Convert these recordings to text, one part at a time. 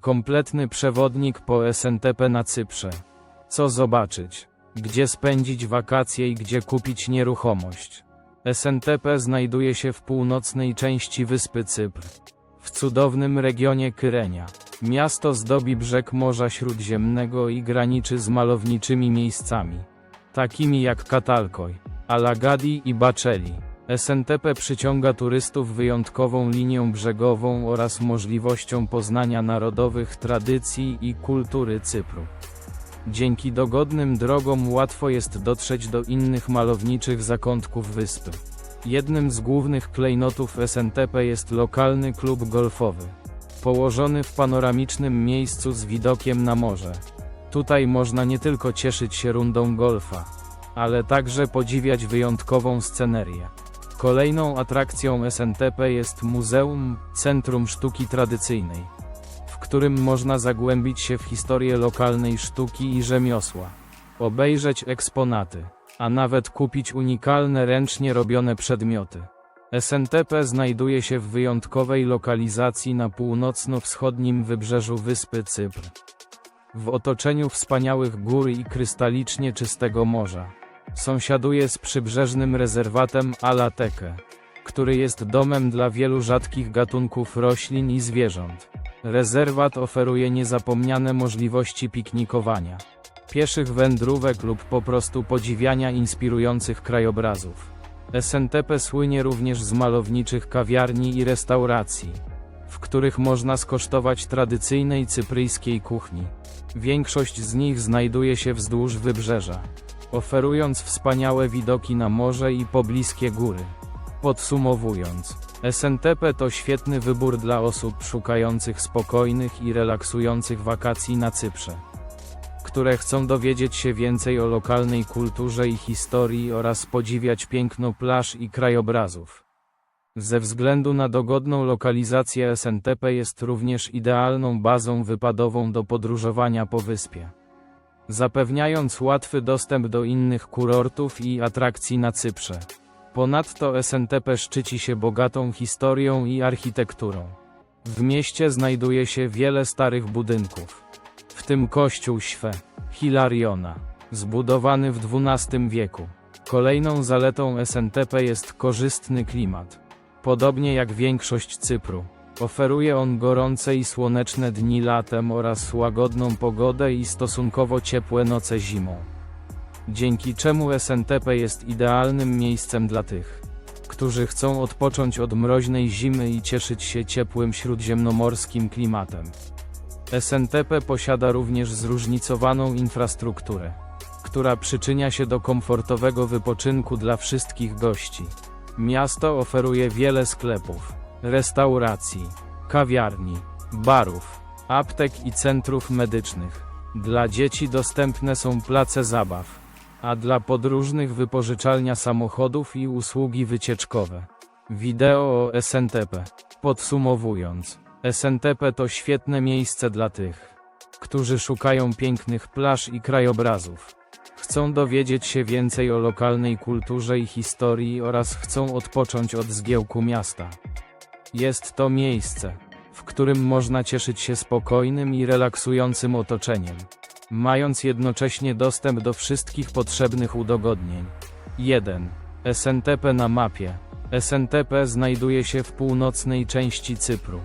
Kompletny przewodnik po SNTP na Cyprze. Co zobaczyć? Gdzie spędzić wakacje i gdzie kupić nieruchomość? SNTP znajduje się w północnej części wyspy Cypr. W cudownym regionie Kyrenia. Miasto zdobi brzeg Morza Śródziemnego i graniczy z malowniczymi miejscami, takimi jak Katalkoj, Alagadi i Baceli. SNTP przyciąga turystów wyjątkową linią brzegową oraz możliwością poznania narodowych tradycji i kultury Cypru. Dzięki dogodnym drogom łatwo jest dotrzeć do innych malowniczych zakątków wyspy. Jednym z głównych klejnotów SNTP jest lokalny klub golfowy, położony w panoramicznym miejscu z widokiem na morze. Tutaj można nie tylko cieszyć się rundą golfa, ale także podziwiać wyjątkową scenerię. Kolejną atrakcją SNTP jest Muzeum Centrum Sztuki Tradycyjnej, w którym można zagłębić się w historię lokalnej sztuki i rzemiosła, obejrzeć eksponaty, a nawet kupić unikalne ręcznie robione przedmioty. SNTP znajduje się w wyjątkowej lokalizacji na północno-wschodnim wybrzeżu wyspy Cypr. W otoczeniu wspaniałych gór i krystalicznie czystego morza. Sąsiaduje z przybrzeżnym rezerwatem Alateke, który jest domem dla wielu rzadkich gatunków roślin i zwierząt. Rezerwat oferuje niezapomniane możliwości piknikowania, pieszych wędrówek lub po prostu podziwiania inspirujących krajobrazów. SNTP słynie również z malowniczych kawiarni i restauracji, w których można skosztować tradycyjnej cypryjskiej kuchni. Większość z nich znajduje się wzdłuż wybrzeża, oferując wspaniałe widoki na morze i pobliskie góry. Podsumowując, SNTP to świetny wybór dla osób szukających spokojnych i relaksujących wakacji na Cyprze, które chcą dowiedzieć się więcej o lokalnej kulturze i historii oraz podziwiać piękno plaż i krajobrazów. Ze względu na dogodną lokalizację SNTP jest również idealną bazą wypadową do podróżowania po wyspie, zapewniając łatwy dostęp do innych kurortów i atrakcji na Cyprze. Ponadto SNTP szczyci się bogatą historią i architekturą. W mieście znajduje się wiele starych budynków, w tym kościół Śwe, Hilariona, zbudowany w XII wieku. Kolejną zaletą SNTP jest korzystny klimat. Podobnie jak większość Cypru, oferuje on gorące i słoneczne dni latem oraz łagodną pogodę i stosunkowo ciepłe noce zimą dzięki czemu SNTP jest idealnym miejscem dla tych, którzy chcą odpocząć od mroźnej zimy i cieszyć się ciepłym śródziemnomorskim klimatem. SNTP posiada również zróżnicowaną infrastrukturę, która przyczynia się do komfortowego wypoczynku dla wszystkich gości. Miasto oferuje wiele sklepów, restauracji, kawiarni, barów, aptek i centrów medycznych. Dla dzieci dostępne są place zabaw, a dla podróżnych wypożyczalnia samochodów i usługi wycieczkowe. Wideo o SNTP. Podsumowując, SNTP to świetne miejsce dla tych, którzy szukają pięknych plaż i krajobrazów. Chcą dowiedzieć się więcej o lokalnej kulturze i historii oraz chcą odpocząć od zgiełku miasta. Jest to miejsce, w którym można cieszyć się spokojnym i relaksującym otoczeniem mając jednocześnie dostęp do wszystkich potrzebnych udogodnień. 1. SNTP na mapie. SNTP znajduje się w północnej części Cypru,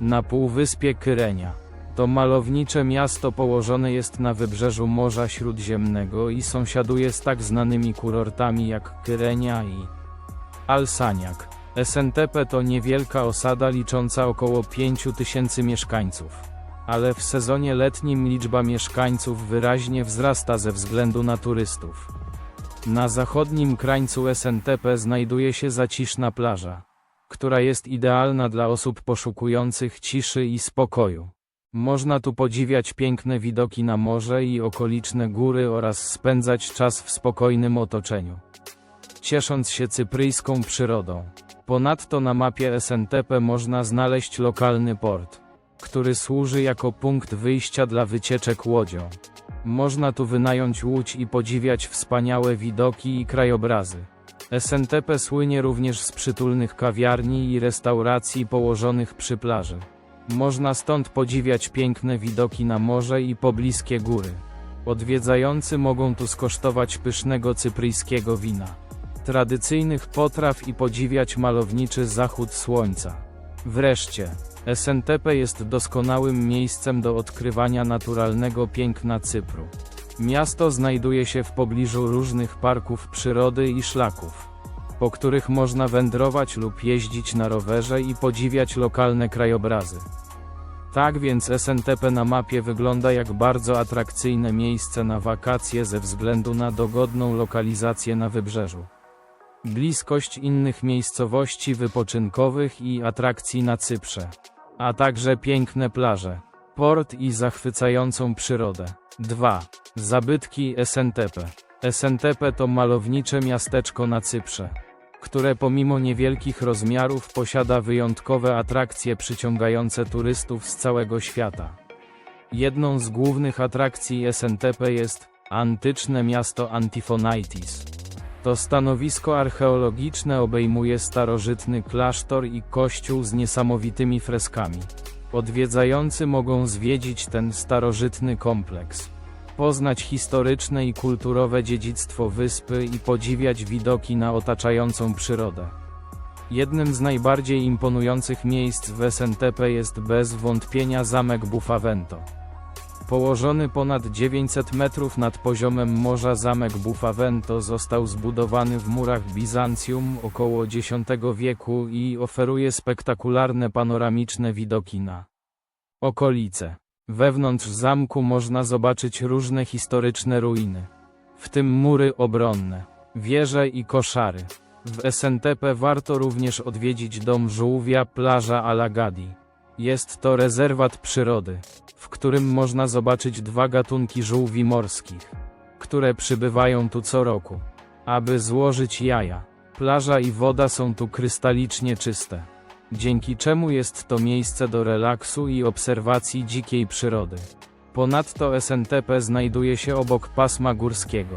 na półwyspie Kyrenia. To malownicze miasto położone jest na wybrzeżu Morza Śródziemnego i sąsiaduje z tak znanymi kurortami jak Kyrenia i Alsaniak. SNTP to niewielka osada licząca około 5000 mieszkańców ale w sezonie letnim liczba mieszkańców wyraźnie wzrasta ze względu na turystów. Na zachodnim krańcu SNTP znajduje się zaciszna plaża, która jest idealna dla osób poszukujących ciszy i spokoju. Można tu podziwiać piękne widoki na morze i okoliczne góry oraz spędzać czas w spokojnym otoczeniu, ciesząc się cypryjską przyrodą. Ponadto na mapie SNTP można znaleźć lokalny port który służy jako punkt wyjścia dla wycieczek łodzią. Można tu wynająć łódź i podziwiać wspaniałe widoki i krajobrazy. SNTP słynie również z przytulnych kawiarni i restauracji położonych przy plaży. Można stąd podziwiać piękne widoki na morze i pobliskie góry. Odwiedzający mogą tu skosztować pysznego cypryjskiego wina, tradycyjnych potraw i podziwiać malowniczy zachód słońca. Wreszcie, SNTP jest doskonałym miejscem do odkrywania naturalnego piękna Cypru. Miasto znajduje się w pobliżu różnych parków przyrody i szlaków, po których można wędrować lub jeździć na rowerze i podziwiać lokalne krajobrazy. Tak więc SNTP na mapie wygląda jak bardzo atrakcyjne miejsce na wakacje ze względu na dogodną lokalizację na wybrzeżu. Bliskość innych miejscowości wypoczynkowych i atrakcji na Cyprze, a także piękne plaże, port i zachwycającą przyrodę. 2. Zabytki SNTP. SNTP to malownicze miasteczko na Cyprze, które pomimo niewielkich rozmiarów posiada wyjątkowe atrakcje przyciągające turystów z całego świata. Jedną z głównych atrakcji SNTP jest antyczne miasto Antiphonaitis. To stanowisko archeologiczne obejmuje starożytny klasztor i kościół z niesamowitymi freskami. Odwiedzający mogą zwiedzić ten starożytny kompleks, poznać historyczne i kulturowe dziedzictwo wyspy i podziwiać widoki na otaczającą przyrodę. Jednym z najbardziej imponujących miejsc w SNTP jest bez wątpienia zamek Bufavento. Położony ponad 900 metrów nad poziomem morza zamek Bufavento został zbudowany w murach Bizancjum około X wieku i oferuje spektakularne panoramiczne widoki na okolice. Wewnątrz zamku można zobaczyć różne historyczne ruiny, w tym mury obronne, wieże i koszary. W SNTP warto również odwiedzić dom żółwia plaża Alagadi. Jest to rezerwat przyrody, w którym można zobaczyć dwa gatunki żółwi morskich, które przybywają tu co roku, aby złożyć jaja. Plaża i woda są tu krystalicznie czyste, dzięki czemu jest to miejsce do relaksu i obserwacji dzikiej przyrody. Ponadto SNTP znajduje się obok pasma górskiego,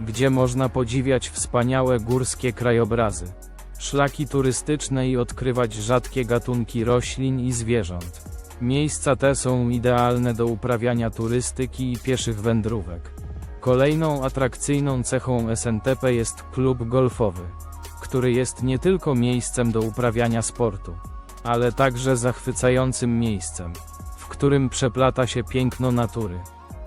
gdzie można podziwiać wspaniałe górskie krajobrazy, szlaki turystyczne i odkrywać rzadkie gatunki roślin i zwierząt. Miejsca te są idealne do uprawiania turystyki i pieszych wędrówek. Kolejną atrakcyjną cechą SNTP jest klub golfowy, który jest nie tylko miejscem do uprawiania sportu, ale także zachwycającym miejscem, w którym przeplata się piękno natury,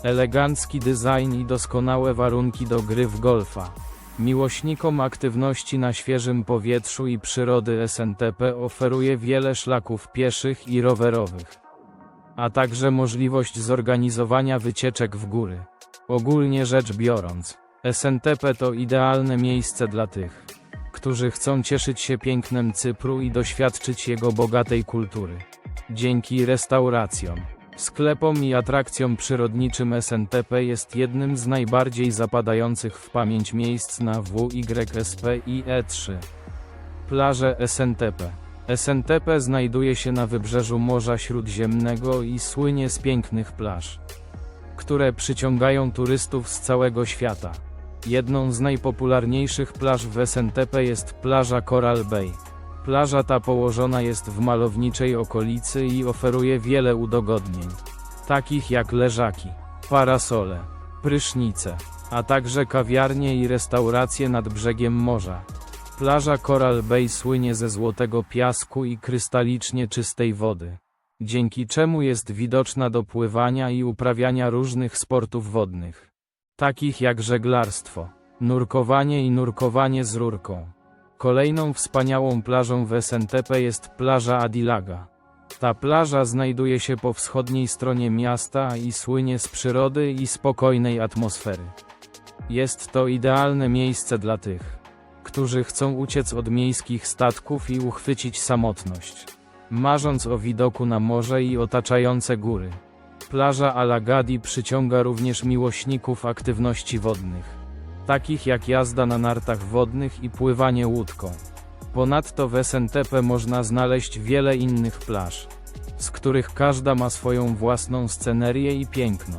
elegancki design i doskonałe warunki do gry w golfa. Miłośnikom aktywności na świeżym powietrzu i przyrody SNTP oferuje wiele szlaków pieszych i rowerowych, a także możliwość zorganizowania wycieczek w góry. Ogólnie rzecz biorąc, SNTP to idealne miejsce dla tych, którzy chcą cieszyć się pięknem Cypru i doświadczyć jego bogatej kultury. Dzięki restauracjom, sklepom i atrakcjom przyrodniczym SNTP jest jednym z najbardziej zapadających w pamięć miejsc na WYSP i E3. Plaże SNTP SNTP znajduje się na wybrzeżu Morza Śródziemnego i słynie z pięknych plaż, które przyciągają turystów z całego świata. Jedną z najpopularniejszych plaż w SNTP jest plaża Coral Bay. Plaża ta położona jest w malowniczej okolicy i oferuje wiele udogodnień, takich jak leżaki, parasole, prysznice, a także kawiarnie i restauracje nad brzegiem morza. Plaża Coral Bay słynie ze złotego piasku i krystalicznie czystej wody, dzięki czemu jest widoczna do pływania i uprawiania różnych sportów wodnych, takich jak żeglarstwo, nurkowanie i nurkowanie z rurką. Kolejną wspaniałą plażą w SNTP jest plaża Adilaga. Ta plaża znajduje się po wschodniej stronie miasta i słynie z przyrody i spokojnej atmosfery. Jest to idealne miejsce dla tych, którzy chcą uciec od miejskich statków i uchwycić samotność, marząc o widoku na morze i otaczające góry. Plaża Alagadi przyciąga również miłośników aktywności wodnych, takich jak jazda na nartach wodnych i pływanie łódką. Ponadto w SNTP można znaleźć wiele innych plaż, z których każda ma swoją własną scenerię i piękno.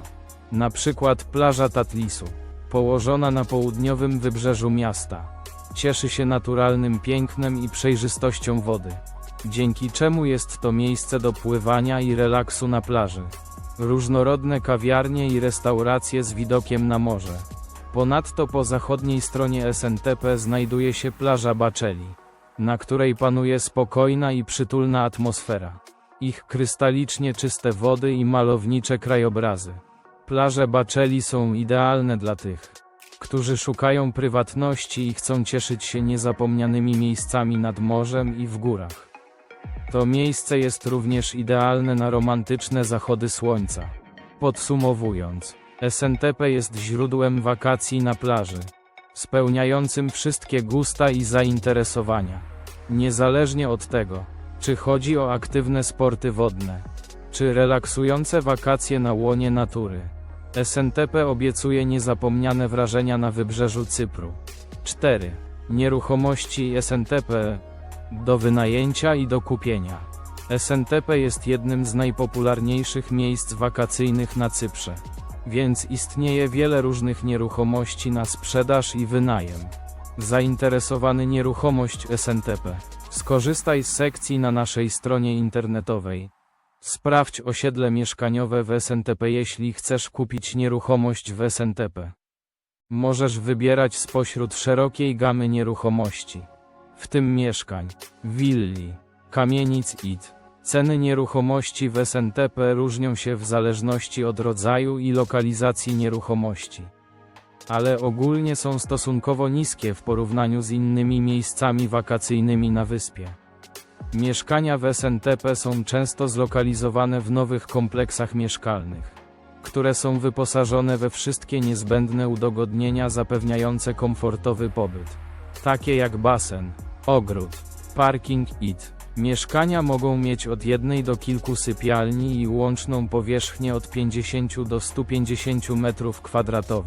Na przykład plaża Tatlisu, położona na południowym wybrzeżu miasta. Cieszy się naturalnym pięknem i przejrzystością wody. dzięki czemu jest to miejsce do pływania i relaksu na plaży. Różnorodne kawiarnie i restauracje z widokiem na morze. Ponadto po zachodniej stronie SNTP znajduje się plaża Baczeli, na której panuje spokojna i przytulna atmosfera. Ich krystalicznie czyste wody i malownicze krajobrazy. Plaże Baczeli są idealne dla tych, którzy szukają prywatności i chcą cieszyć się niezapomnianymi miejscami nad morzem i w górach. To miejsce jest również idealne na romantyczne zachody słońca. Podsumowując, SNTP jest źródłem wakacji na plaży, spełniającym wszystkie gusta i zainteresowania. Niezależnie od tego, czy chodzi o aktywne sporty wodne, czy relaksujące wakacje na łonie natury. SNTP obiecuje niezapomniane wrażenia na wybrzeżu Cypru. 4. Nieruchomości SNTP do wynajęcia i do kupienia. SNTP jest jednym z najpopularniejszych miejsc wakacyjnych na Cyprze, więc istnieje wiele różnych nieruchomości na sprzedaż i wynajem. Zainteresowany nieruchomość SNTP? Skorzystaj z sekcji na naszej stronie internetowej. Sprawdź osiedle mieszkaniowe w SNTP jeśli chcesz kupić nieruchomość w SNTP. Możesz wybierać spośród szerokiej gamy nieruchomości, w tym mieszkań, willi, kamienic IT. Ceny nieruchomości w SNTP różnią się w zależności od rodzaju i lokalizacji nieruchomości. Ale ogólnie są stosunkowo niskie w porównaniu z innymi miejscami wakacyjnymi na wyspie. Mieszkania w SNTP są często zlokalizowane w nowych kompleksach mieszkalnych, które są wyposażone we wszystkie niezbędne udogodnienia zapewniające komfortowy pobyt, takie jak basen, ogród, parking IT. Mieszkania mogą mieć od jednej do kilku sypialni i łączną powierzchnię od 50 do 150 m2.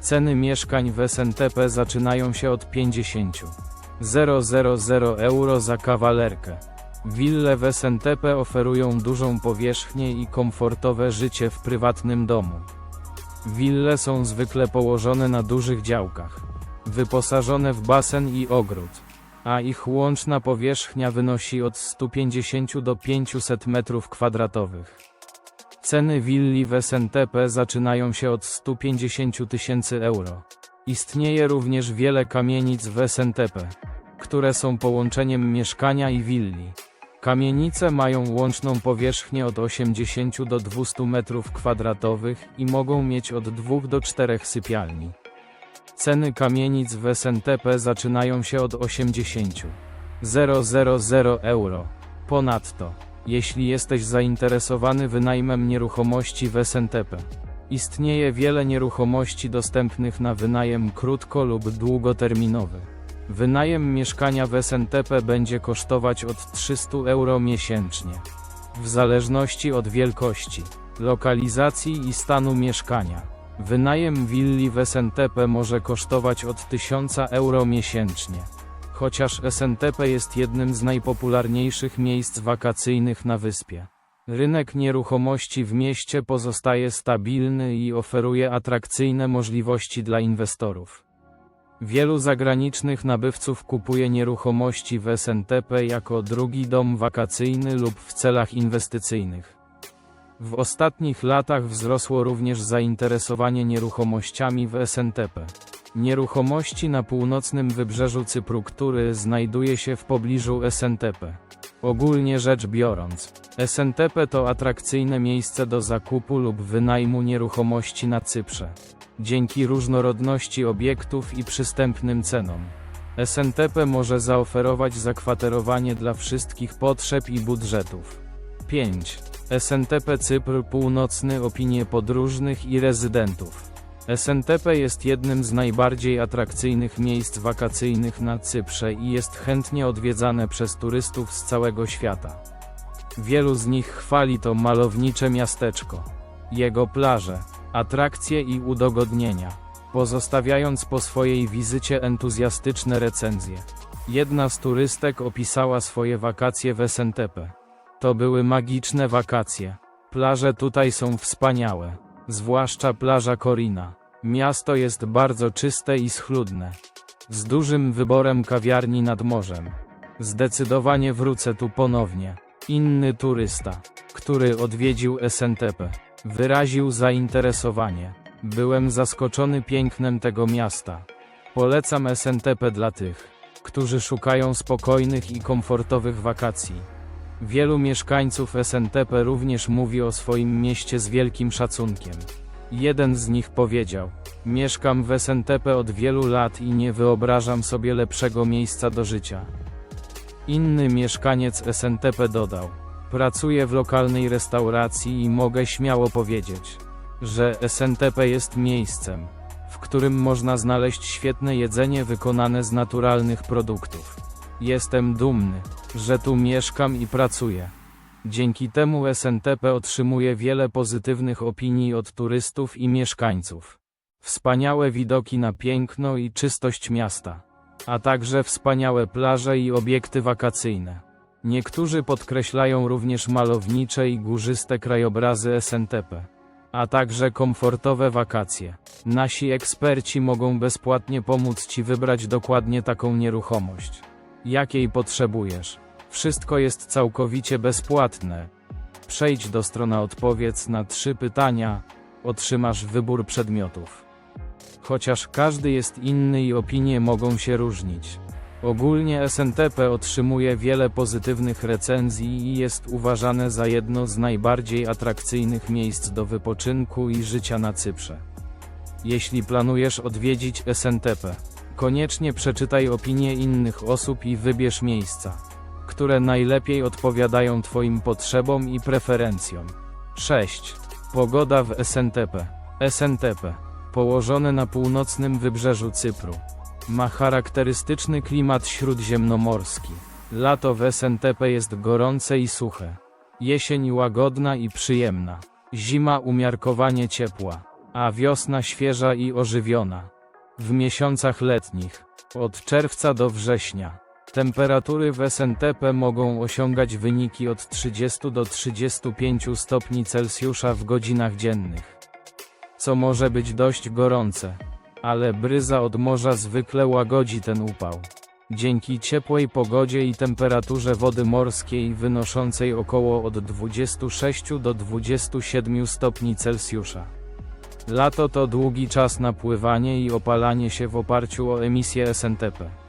Ceny mieszkań w SNTP zaczynają się od 50 000 euro za kawalerkę. Wille w SNTP oferują dużą powierzchnię i komfortowe życie w prywatnym domu. Wille są zwykle położone na dużych działkach, wyposażone w basen i ogród, a ich łączna powierzchnia wynosi od 150 do 500 m2. Ceny willi w SNTP zaczynają się od 150 tysięcy euro. Istnieje również wiele kamienic w SNTP, które są połączeniem mieszkania i willi. Kamienice mają łączną powierzchnię od 80 do 200 m2 i mogą mieć od 2 do 4 sypialni. Ceny kamienic w SNTP zaczynają się od 80 000 euro. Ponadto, jeśli jesteś zainteresowany wynajmem nieruchomości w SNTP, istnieje wiele nieruchomości dostępnych na wynajem krótko lub długoterminowy. Wynajem mieszkania w SNTP będzie kosztować od 300 euro miesięcznie. W zależności od wielkości, lokalizacji i stanu mieszkania. Wynajem willi w SNTP może kosztować od 1000 euro miesięcznie. Chociaż SNTP jest jednym z najpopularniejszych miejsc wakacyjnych na wyspie. Rynek nieruchomości w mieście pozostaje stabilny i oferuje atrakcyjne możliwości dla inwestorów. Wielu zagranicznych nabywców kupuje nieruchomości w SNTP jako drugi dom wakacyjny lub w celach inwestycyjnych. W ostatnich latach wzrosło również zainteresowanie nieruchomościami w SNTP. Nieruchomości na północnym wybrzeżu Cypru, który znajduje się w pobliżu SNTP. Ogólnie rzecz biorąc, SNTP to atrakcyjne miejsce do zakupu lub wynajmu nieruchomości na Cyprze. Dzięki różnorodności obiektów i przystępnym cenom. SNTP może zaoferować zakwaterowanie dla wszystkich potrzeb i budżetów. 5. SNTP Cypr Północny opinie podróżnych i rezydentów. SNTP jest jednym z najbardziej atrakcyjnych miejsc wakacyjnych na Cyprze i jest chętnie odwiedzane przez turystów z całego świata. Wielu z nich chwali to malownicze miasteczko, jego plaże, atrakcje i udogodnienia, pozostawiając po swojej wizycie entuzjastyczne recenzje. Jedna z turystek opisała swoje wakacje w SNTP. To były magiczne wakacje. Plaże tutaj są wspaniałe, zwłaszcza plaża Korina. Miasto jest bardzo czyste i schludne, z dużym wyborem kawiarni nad morzem. Zdecydowanie wrócę tu ponownie. Inny turysta, który odwiedził SNTP, wyraził zainteresowanie. Byłem zaskoczony pięknem tego miasta. Polecam SNTP dla tych, którzy szukają spokojnych i komfortowych wakacji. Wielu mieszkańców SNTP również mówi o swoim mieście z wielkim szacunkiem. Jeden z nich powiedział: Mieszkam w SNTP od wielu lat i nie wyobrażam sobie lepszego miejsca do życia. Inny mieszkaniec SNTP dodał: Pracuję w lokalnej restauracji i mogę śmiało powiedzieć, że SNTP jest miejscem, w którym można znaleźć świetne jedzenie wykonane z naturalnych produktów. Jestem dumny, że tu mieszkam i pracuję. Dzięki temu SNTP otrzymuje wiele pozytywnych opinii od turystów i mieszkańców. Wspaniałe widoki na piękno i czystość miasta, a także wspaniałe plaże i obiekty wakacyjne. Niektórzy podkreślają również malownicze i górzyste krajobrazy SNTP, a także komfortowe wakacje. Nasi eksperci mogą bezpłatnie pomóc Ci wybrać dokładnie taką nieruchomość, jakiej potrzebujesz. Wszystko jest całkowicie bezpłatne. Przejdź do strony Odpowiedz na trzy pytania, otrzymasz wybór przedmiotów. Chociaż każdy jest inny i opinie mogą się różnić. Ogólnie SNTP otrzymuje wiele pozytywnych recenzji i jest uważane za jedno z najbardziej atrakcyjnych miejsc do wypoczynku i życia na Cyprze. Jeśli planujesz odwiedzić SNTP, koniecznie przeczytaj opinie innych osób i wybierz miejsca, które najlepiej odpowiadają Twoim potrzebom i preferencjom. 6. Pogoda w SNTP. SNTP, położone na północnym wybrzeżu Cypru, ma charakterystyczny klimat śródziemnomorski. Lato w SNTP jest gorące i suche. Jesień łagodna i przyjemna. Zima umiarkowanie ciepła, a wiosna świeża i ożywiona. W miesiącach letnich, od czerwca do września, temperatury w SNTP mogą osiągać wyniki od 30 do 35 stopni Celsjusza w godzinach dziennych, co może być dość gorące ale bryza od morza zwykle łagodzi ten upał. Dzięki ciepłej pogodzie i temperaturze wody morskiej wynoszącej około od 26 do 27 stopni Celsjusza. Lato to długi czas na pływanie i opalanie się w oparciu o emisję SNTP.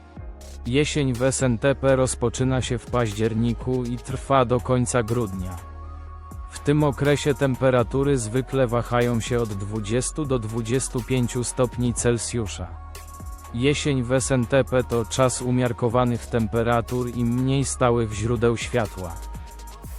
Jesień w SNTP rozpoczyna się w październiku i trwa do końca grudnia. W tym okresie temperatury zwykle wahają się od 20 do 25 stopni Celsjusza. Jesień w SNTP to czas umiarkowanych temperatur i mniej stałych źródeł światła,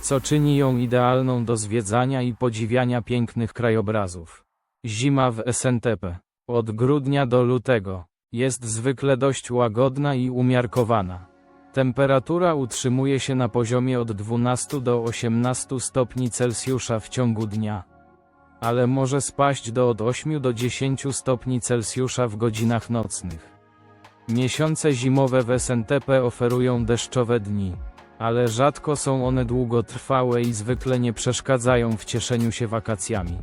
co czyni ją idealną do zwiedzania i podziwiania pięknych krajobrazów. Zima w SNTP od grudnia do lutego jest zwykle dość łagodna i umiarkowana. Temperatura utrzymuje się na poziomie od 12 do 18 stopni Celsjusza w ciągu dnia, ale może spaść do od 8 do 10 stopni Celsjusza w godzinach nocnych. Miesiące zimowe w SNTP oferują deszczowe dni, ale rzadko są one długotrwałe i zwykle nie przeszkadzają w cieszeniu się wakacjami.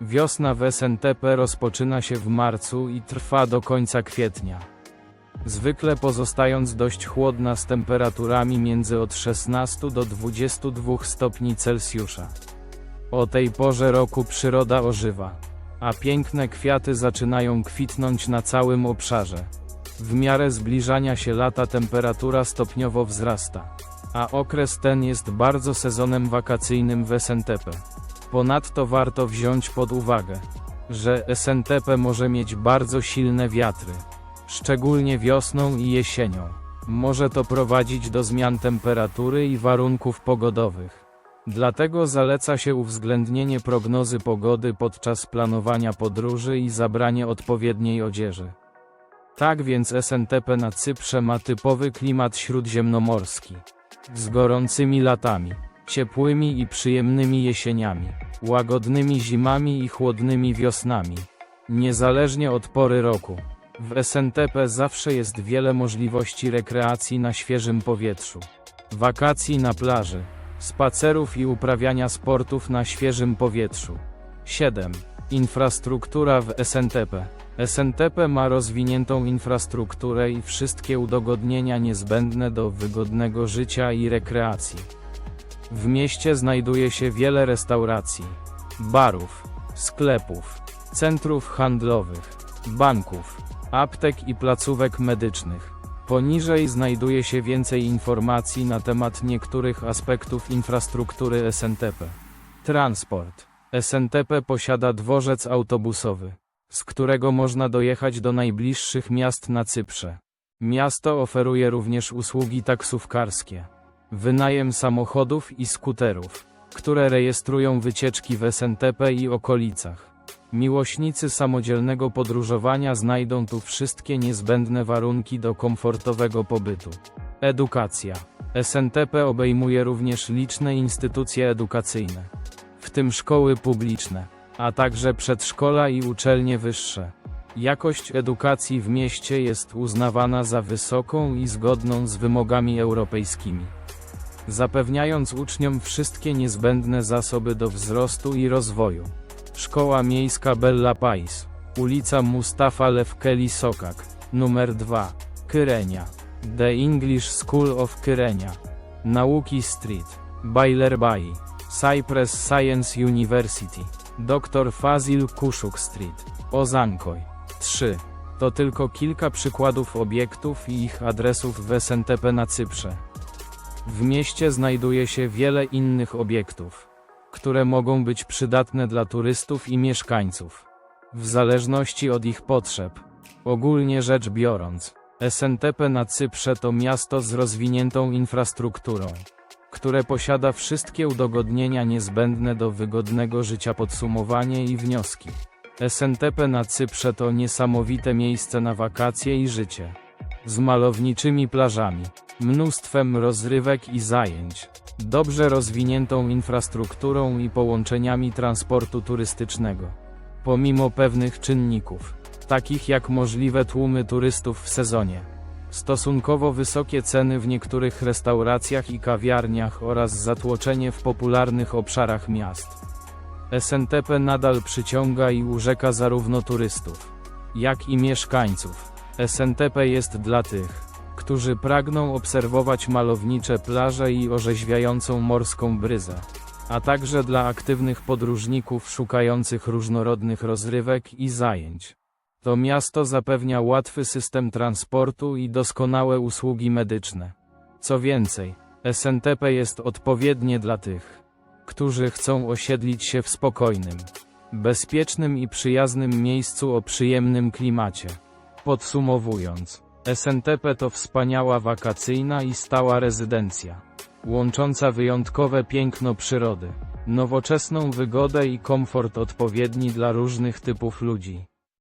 Wiosna w SNTP rozpoczyna się w marcu i trwa do końca kwietnia zwykle pozostając dość chłodna z temperaturami między od 16 do 22 stopni Celsjusza. O tej porze roku przyroda ożywa, a piękne kwiaty zaczynają kwitnąć na całym obszarze. W miarę zbliżania się lata temperatura stopniowo wzrasta, a okres ten jest bardzo sezonem wakacyjnym w SNTP. Ponadto warto wziąć pod uwagę, że SNTP może mieć bardzo silne wiatry szczególnie wiosną i jesienią. Może to prowadzić do zmian temperatury i warunków pogodowych. Dlatego zaleca się uwzględnienie prognozy pogody podczas planowania podróży i zabranie odpowiedniej odzieży. Tak więc SNTP na Cyprze ma typowy klimat śródziemnomorski. Z gorącymi latami, ciepłymi i przyjemnymi jesieniami, łagodnymi zimami i chłodnymi wiosnami. Niezależnie od pory roku. W SNTP zawsze jest wiele możliwości rekreacji na świeżym powietrzu. Wakacji na plaży, spacerów i uprawiania sportów na świeżym powietrzu. 7. Infrastruktura w SNTP. SNTP ma rozwiniętą infrastrukturę i wszystkie udogodnienia niezbędne do wygodnego życia i rekreacji. W mieście znajduje się wiele restauracji, barów, sklepów, centrów handlowych, banków, aptek i placówek medycznych. Poniżej znajduje się więcej informacji na temat niektórych aspektów infrastruktury SNTP. Transport. SNTP posiada dworzec autobusowy, z którego można dojechać do najbliższych miast na Cyprze. Miasto oferuje również usługi taksówkarskie, wynajem samochodów i skuterów, które rejestrują wycieczki w SNTP i okolicach. Miłośnicy samodzielnego podróżowania znajdą tu wszystkie niezbędne warunki do komfortowego pobytu. Edukacja. SNTP obejmuje również liczne instytucje edukacyjne, w tym szkoły publiczne, a także przedszkola i uczelnie wyższe. Jakość edukacji w mieście jest uznawana za wysoką i zgodną z wymogami europejskimi, zapewniając uczniom wszystkie niezbędne zasoby do wzrostu i rozwoju. Szkoła Miejska Bella Pais, ulica Mustafa Lewkeli Sokak, numer 2, Kyrenia. The English School of Kyrenia. Nauki Street, Bailerbai, Cypress Science University, Dr. Fazil Kuszuk Street, Ozankoj. 3. To tylko kilka przykładów obiektów i ich adresów w SNTP na Cyprze. W mieście znajduje się wiele innych obiektów, które mogą być przydatne dla turystów i mieszkańców, w zależności od ich potrzeb. Ogólnie rzecz biorąc, SNTP na Cyprze to miasto z rozwiniętą infrastrukturą, które posiada wszystkie udogodnienia niezbędne do wygodnego życia. Podsumowanie i wnioski. SNTP na Cyprze to niesamowite miejsce na wakacje i życie. Z malowniczymi plażami, mnóstwem rozrywek i zajęć, dobrze rozwiniętą infrastrukturą i połączeniami transportu turystycznego. Pomimo pewnych czynników, takich jak możliwe tłumy turystów w sezonie, stosunkowo wysokie ceny w niektórych restauracjach i kawiarniach oraz zatłoczenie w popularnych obszarach miast. SNTP nadal przyciąga i urzeka zarówno turystów, jak i mieszkańców. SNTP jest dla tych, którzy pragną obserwować malownicze plaże i orzeźwiającą morską bryzę, a także dla aktywnych podróżników szukających różnorodnych rozrywek i zajęć. To miasto zapewnia łatwy system transportu i doskonałe usługi medyczne. Co więcej, SNTP jest odpowiednie dla tych, którzy chcą osiedlić się w spokojnym, bezpiecznym i przyjaznym miejscu o przyjemnym klimacie. Podsumowując, SNTP to wspaniała wakacyjna i stała rezydencja, łącząca wyjątkowe piękno przyrody, nowoczesną wygodę i komfort odpowiedni dla różnych typów ludzi.